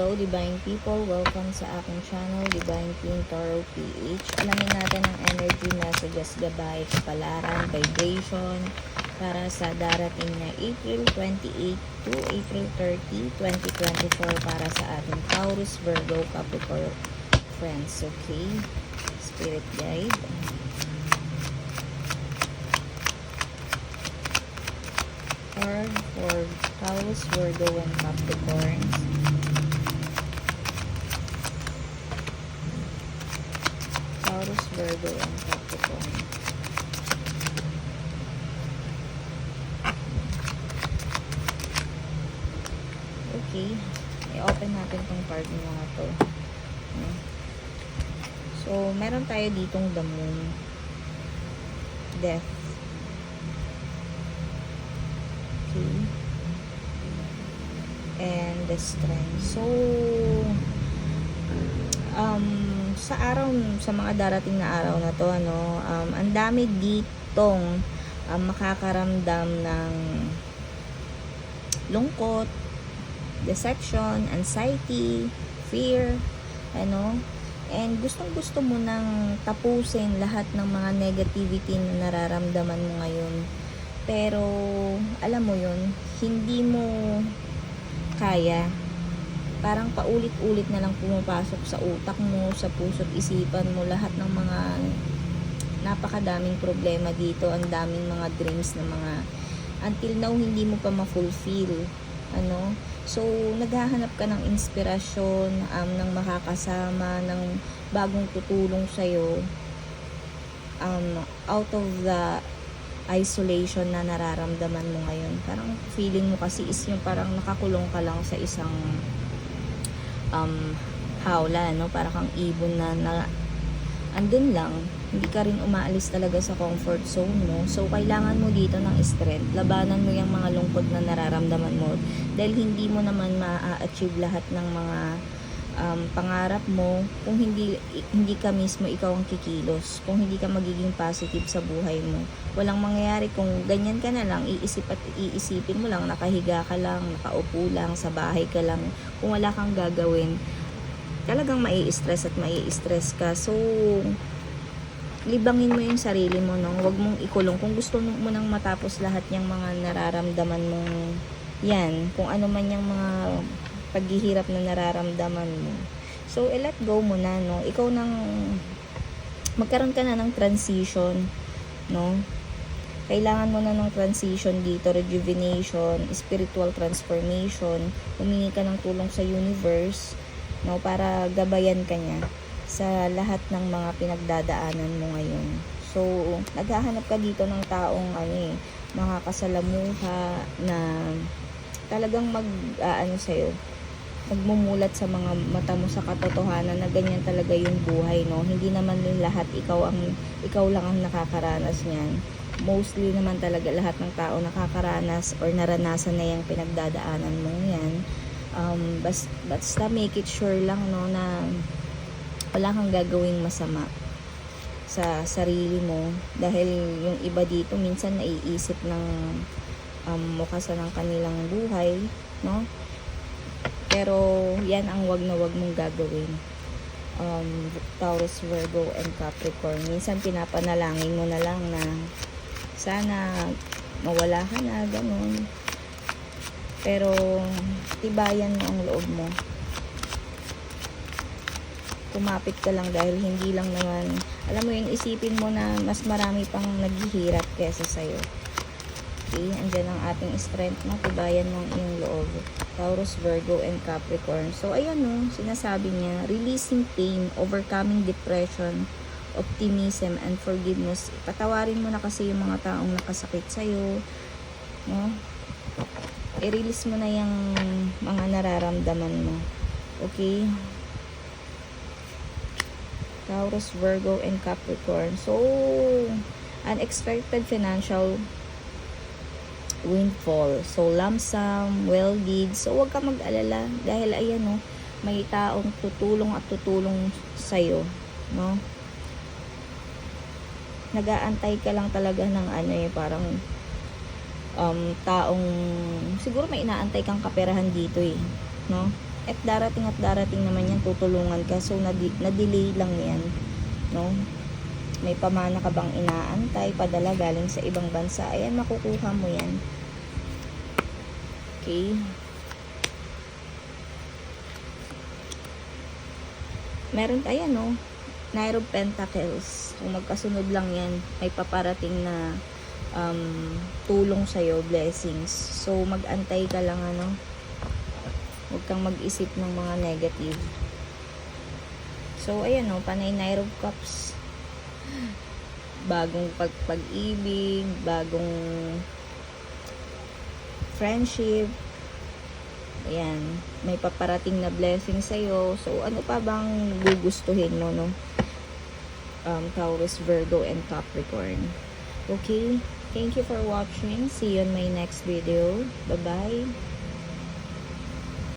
Hello Divine People, welcome sa aking channel, Divine Queen Tarot PH. Alamin natin ang energy messages, gabay, kapalaran, vibration para sa darating na April 28 to April 30, 2024 para sa ating Taurus, Virgo, Capricorn friends. Okay? Spirit guide. Card for Taurus, Virgo, and Capricorns. Taurus, Virgo, and Capricorn. Okay. I-open natin tong card ng mga to. So, meron tayo ditong the moon. Death. Okay. And the strength. So, um, sa araw, sa mga darating na araw na to, ano, um, ang dami ditong um, makakaramdam ng lungkot, deception, anxiety, fear, ano, and gustong gusto mo nang tapusin lahat ng mga negativity na nararamdaman mo ngayon. Pero, alam mo yun, hindi mo kaya parang paulit-ulit na lang pumapasok sa utak mo, sa puso't isipan mo, lahat ng mga napakadaming problema dito, ang daming mga dreams na mga until now hindi mo pa ma-fulfill. Ano? So, naghahanap ka ng inspirasyon, um, ng makakasama, ng bagong tutulong sa'yo um, out of the isolation na nararamdaman mo ngayon. Parang feeling mo kasi is yung parang nakakulong ka lang sa isang um, hawla, no? Para kang ibon na, na andun lang. Hindi ka rin umaalis talaga sa comfort zone mo. So, kailangan mo dito ng strength. Labanan mo yung mga lungkot na nararamdaman mo. Dahil hindi mo naman ma-achieve lahat ng mga um, pangarap mo kung hindi hindi ka mismo ikaw ang kikilos. Kung hindi ka magiging positive sa buhay mo. Walang mangyayari kung ganyan ka na lang, iisip at iisipin mo lang, nakahiga ka lang, nakaupo lang, sa bahay ka lang. Kung wala kang gagawin, talagang mai-stress at mai-stress ka. So, libangin mo yung sarili mo, no? Huwag mong ikulong. Kung gusto mo nang matapos lahat yung mga nararamdaman mong yan, kung ano man yung mga paghihirap na nararamdaman mo. So, i-let go mo na, no? Ikaw nang magkaroon ka na ng transition, no? Kailangan mo na ng transition dito, rejuvenation, spiritual transformation, humingi ka ng tulong sa universe, no? Para gabayan ka niya sa lahat ng mga pinagdadaanan mo ngayon. So, naghahanap ka dito ng taong ano eh, makakasalamuha na talagang mag aano sa'yo, magmumulat sa mga mata mo sa katotohanan na ganyan talaga yung buhay, no? Hindi naman yung lahat ikaw ang ikaw lang ang nakakaranas niyan. Mostly naman talaga lahat ng tao nakakaranas or naranasan na yung pinagdadaanan mo yan. Um, bas, basta make it sure lang, no, na wala kang gagawing masama sa sarili mo dahil yung iba dito minsan naiisip ng um, mukasa ng kanilang buhay no pero yan ang wag na wag mong gagawin. Um, Taurus, Virgo, and Capricorn. Minsan pinapanalangin mo na lang na sana mawala ka na ganun. Pero tibayan mo ang loob mo. Kumapit ka lang dahil hindi lang naman alam mo yung isipin mo na mas marami pang naghihirap kesa sa'yo okay andyan ang ating strength no tibayan mo ang iyong loob Taurus, Virgo, and Capricorn. So ayan no sinasabi niya releasing pain overcoming depression optimism and forgiveness. Patawarin mo na kasi yung mga taong nakasakit sa'yo no? I-release mo na yung mga nararamdaman mo okay? Taurus, Virgo, and Capricorn. So, unexpected financial windfall. So, lump sum, well deeds. So, huwag ka mag-alala dahil ayan no, may taong tutulong at tutulong sa'yo. No? Nagaantay ka lang talaga ng ano eh, parang um, taong, siguro may inaantay kang kaperahan dito eh. No? At darating at darating naman yan, tutulungan ka. So, nadi- na-delay lang yan. No? May pamana ka bang inaantay, padala galing sa ibang bansa. Ayan, makukuha mo yan. Okay. Meron, ayan Knight of Pentacles. Kung magkasunod lang yan, may paparating na um, tulong sa'yo, blessings. So, mag-antay ka lang, ano. Huwag kang mag-isip ng mga negative. So, ayan no, panay Knight of Cups. Bagong pag pag-ibig, bagong friendship. Ayan, may paparating na blessing sa'yo. So, ano pa bang gugustuhin mo, no? Um, Taurus, Virgo, and Capricorn. Okay? Thank you for watching. See you in my next video. Bye-bye.